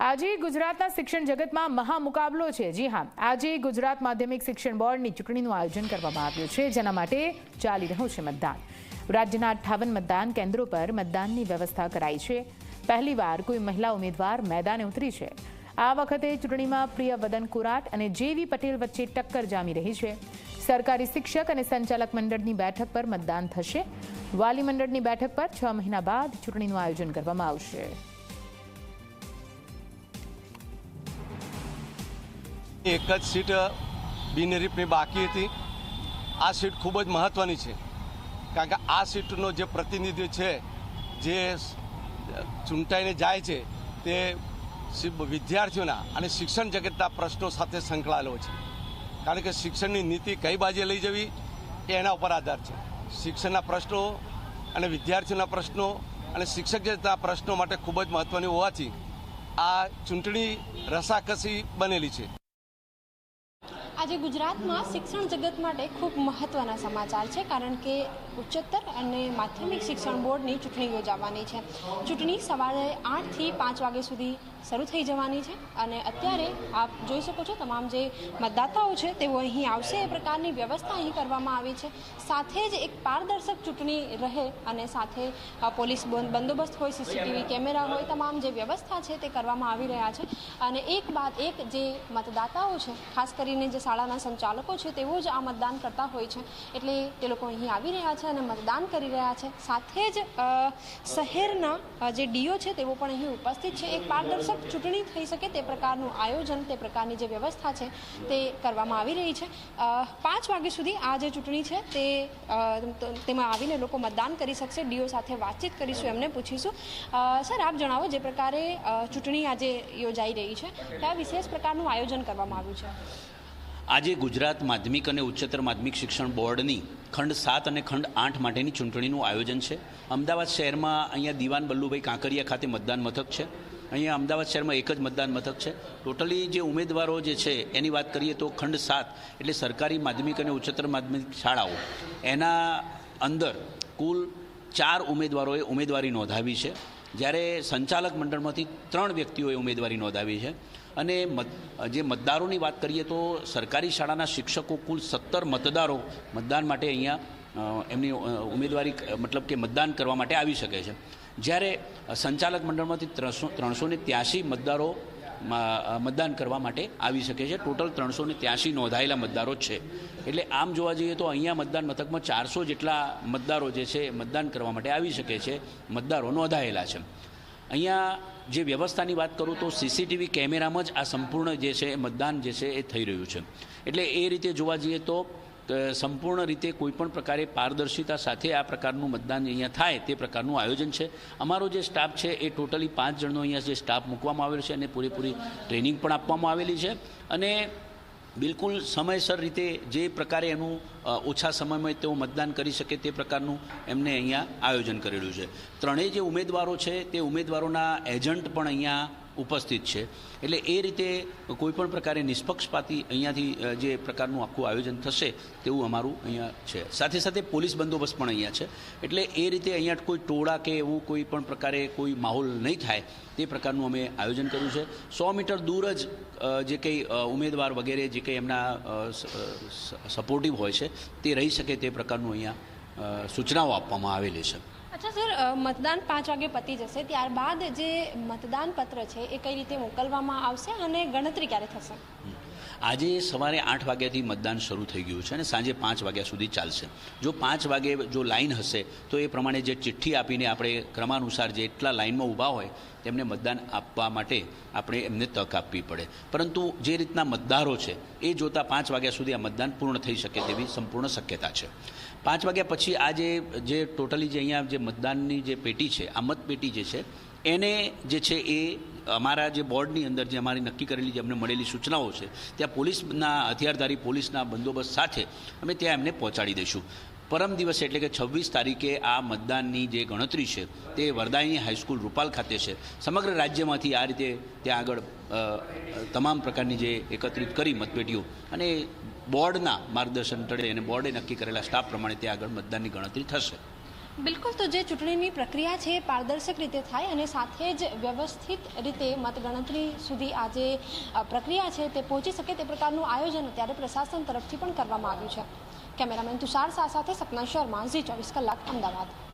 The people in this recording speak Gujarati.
આજે ગુજરાતના શિક્ષણ જગતમાં મહામુકાબલો છે. જી હા, આજે ગુજરાત માધ્યમિક શિક્ષણ બોર્ડની ચૂંટણીનું આયોજન કરવામાં આવ્યું છે, જેના માટે ચાલી રહ્યું છે મતદાન. રાજ્યના અઠ્ઠાવન મતદાન કેન્દ્રો પર મતદાનની વ્યવસ્થા કરાઈ છે. પહેલીવાર કોઈ મહિલા ઉમેદવાર મેદાને ઉતરી છે. આ વખતે ચૂંટણીમાં પ્રિય વદન કુરાટ અને જેવી પટેલ વચ્ચે ટક્કર જામી રહી છે. સરકારી શિક્ષક અને સંચાલક મંડળની બેઠક પર મતદાન થશે. વાલી મંડળની બેઠક પર છ મહિના બાદ ચૂંટણીનું આયોજન કરવામાં આવશે. એક જ સીટ બિનરીફની બાકી હતી. આ સીટ ખૂબ જ મહત્ત્વની છે. કારણ કે આ સીટનો જે પ્રતિનિધિ છે, જે ચૂંટાઈને જાય છે, તે વિદ્યાર્થીઓના અને શિક્ષણ જગતના પ્રશ્નો સાથે સંકળાયેલો છે. કારણ કે શિક્ષણની નીતિ કઈ બાજુ લઈ જવી, એ એના ઉપર આધાર છે. શિક્ષણના પ્રશ્નો અને વિદ્યાર્થીઓના પ્રશ્નો અને શિક્ષક જગતના પ્રશ્નો માટે ખૂબ જ મહત્ત્વની હોવાથી આ ચૂંટણી રસાકસી બનેલી છે. આજે ગુજરાતમાં શિક્ષણ જગત માટે ખૂબ મહત્વના સમાચાર છે, કારણ કે ઉચ્ચતર અને માધ્યમિક શિક્ષણ બોર્ડની ચૂંટણી યોજાવાની છે. ચૂંટણી સવારે આઠથી પાંચ વાગ્યા સુધી શરૂ થઈ જવાની છે અને અત્યારે આપ જોઈ શકો છો તમામ જે મતદાતાઓ છે તેઓ અહીં આવશે. એ પ્રકારની વ્યવસ્થા અહીં કરવામાં આવી છે. સાથે જ એક પારદર્શક ચૂંટણી રહે અને સાથે પોલીસ બંદોબસ્ત હોય, સીસીટીવી કેમેરા હોય, તમામ જે વ્યવસ્થા છે તે કરવામાં આવી રહ્યા છે. અને એક બાદ એક જે મતદાતાઓ છે, ખાસ કરીને જે શાળાના સંચાલકો છે, તેઓ જ આ મતદાન કરતા હોય છે. એટલે તે લોકો અહીં આવી રહ્યા છે અને મતદાન કરી રહ્યા છે. સાથે જ શહેરના જે ડીઓ છે તેઓ પણ અહીં ઉપસ્થિત છે. એક પારદર્શક ચૂંટણી થઈ શકે તે પ્રકારનું આયોજન, તે પ્રકારની જે વ્યવસ્થા છે તે કરવામાં આવી રહી છે. પાંચ વાગ્યા સુધી આ જે ચૂંટણી છે તે તેમાં આવીને લોકો મતદાન કરી શકશે, ડીઓ સાથે વાતચીત કરીશું, એમને પૂછીશું. સર, આપ જણાવો જે પ્રકારે ચૂંટણી આજે યોજાઈ રહી છે, કયા વિશેષ પ્રકારનું આયોજન કરવામાં આવ્યું છે? આજે ગુજરાત માધ્યમિક અને ઉચ્ચતર માધ્યમિક શિક્ષણ બોર્ડની ખંડ સાત અને ખંડ આઠ માટેની ચૂંટણીનું આયોજન છે. અમદાવાદ શહેરમાં અહીંયા દિવાન બલ્લુભાઈ કાંકરિયા ખાતે મતદાન મથક છે. અહીંયા અમદાવાદ શહેરમાં એક જ મતદાન મથક છે. ટોટલી જે ઉમેદવારો જે છે, એની વાત કરીએ તો ખંડ સાત, એટલે સરકારી માધ્યમિક અને ઉચ્ચતર માધ્યમિક શાળાઓ. એના અંદર કુલ ચાર ઉમેદવારોએ ઉમેદવારી નોંધાવી છે. જ્યારે સંચાલક મંડળમાંથી ત્રણ વ્યક્તિઓએ ઉમેદવારી નોંધાવી છે. અને જે મતદારોની વાત કરીએ તો સરકારી શાળાના શિક્ષકો કુલ સત્તર મતદારો મતદાન માટે અહીંયા એમની ઉમેદવારી, મતલબ કે મતદાન કરવા માટે આવી શકે છે. જ્યારે સંચાલક મંડળમાંથી ત્રણસો ત્રણસો ને ત્યાસી મતદારો મતદાન કરવા માટે આવી શકે છે. ટોટલ ત્રણસો ને ત્યાસી નોંધાયેલા મતદારો છે. એટલે આમ જોવા જઈએ તો અહીંયા મતદાન મથકમાં ચારસો જેટલા મતદારો જે છે, મતદાન કરવા માટે આવી શકે છે. મતદારો નોંધાયેલા છે. અહીંયા જે વ્યવસ્થાની વાત કરું તો સીસીટીવી કેમેરામાં જ આ સંપૂર્ણ જે છે, મતદાન જે છે, એ થઈ રહ્યું છે. એટલે એ રીતે જોવા જઈએ તો સંપૂર્ણ રીતે કોઈપણ પ્રકારે પારદર્શિતા સાથે આ પ્રકારનું મતદાન અહીંયા થાય તે પ્રકારનું આયોજન છે. અમારો જે સ્ટાફ છે એ ટોટલી પાંચ જણનો અહીંયા જે સ્ટાફ મૂકવામાં આવેલો છે અને પૂરેપૂરી ટ્રેનિંગ પણ આપવામાં આવેલી છે. અને બિલકુલ સમયસર રીતે જે પ્રકારે એનું ઓછા સમયમાં તેઓ મતદાન કરી શકે તે પ્રકારનું એમને અહીંયા આયોજન કરેલું છે. ત્રણેય જે ઉમેદવારો છે તે ઉમેદવારોના એજન્ટ પણ અહીંયા ઉપસ્થિત છે. એટલે એ રીતે કોઈપણ પ્રકારે નિષ્પક્ષપાતી અહીંયાથી જે પ્રકારનું આખું આયોજન થશે તેવું અમારું અહીંયા છે. સાથે સાથે પોલીસ બંદોબસ્ત પણ અહીંયા છે. એટલે એ રીતે અહીંયા કોઈ ટોળા કે એવું કોઈ પણ પ્રકારે કોઈ માહોલ નહીં થાય તે પ્રકારનું અમે આયોજન કર્યું છે. સો મીટર દૂર જ જે કંઈ ઉમેદવાર વગેરે જે કંઈ એમના સપોર્ટિવ હોય છે તે રહી શકે તે પ્રકારનું અહીંયા સૂચનાઓ આપવામાં આવેલી છે. અચ્છા સર મતદાન પાંચ વાગે પતી જશે ત્યારબાદ જે મતદાન પત્ર છે એ કઈ રીતે મોકલવામાં આવશે અને ગણતરી ક્યારે થશે? આજે સવારે આઠ વાગ્યાથી મતદાન શરૂ થઈ ગયું છે અને સાંજે પાંચ વાગ્યા સુધી ચાલશે. જો પાંચ વાગે જો લાઈન હશે, તો એ પ્રમાણે જે ચિઠ્ઠી આપીને આપણે ક્રમાનુસાર જેટલા લાઈનમાં ઊભા હોય, તેમને મતદાન આપવા માટે આપણે એમને તક આપવી પડે. પરંતુ જે રીતના મતદારો છે, એ જોતાં પાંચ વાગ્યા સુધી આ મતદાન પૂર્ણ થઈ શકે તેવી સંપૂર્ણ શક્યતા છે. પાંચ વાગ્યા પછી આ જે જે ટોટલી જે અહીંયા જે મતદાનની જે પેટી છે, આ મતપેટી જે છે, એને જે છે એ અમારા જે બોર્ડની અંદર જે અમારી નક્કી કરેલી જે અમને મળેલી સૂચનાઓ છે, ત્યાં પોલીસના હથિયારધારી પોલીસના બંદોબસ્ત સાથે અમે ત્યાં એમને પહોંચાડી દઈશું. પરમ દિવસ એટલે કે છવ્વીસ તારીખે આ મતદાનની જે ગણતરી છે, તે વરદાયની હાઈસ્કૂલ રૂપાલ ખાતે છે. સમગ્ર રાજ્યમાંથી આ રીતે ત્યાં આગળ તમામ પ્રકારની જે એકત્રિત કરી મતપેટીઓ અને બોર્ડના માર્ગદર્શન તળે અને બોર્ડે નક્કી કરેલા સ્ટાફ પ્રમાણે ત્યાં આગળ મતદાનની ગણતરી થશે. બિલકુલ, તો જે ચૂંટણીની પ્રક્રિયા છે પારદર્શક રીતે થાય અને સાથે જ વ્યવસ્થિત રીતે મતગણતરી સુધી આ જે પ્રક્રિયા છે તે પહોંચી શકે તે પ્રકારનું આયોજન અત્યારે પ્રશાસન તરફથી પણ કરવામાં આવ્યું છે. કેમેરામેન તુષાર શાહ સાથે સપના શર્મા, ઝી ચોવીસ કલાક, અમદાવાદ.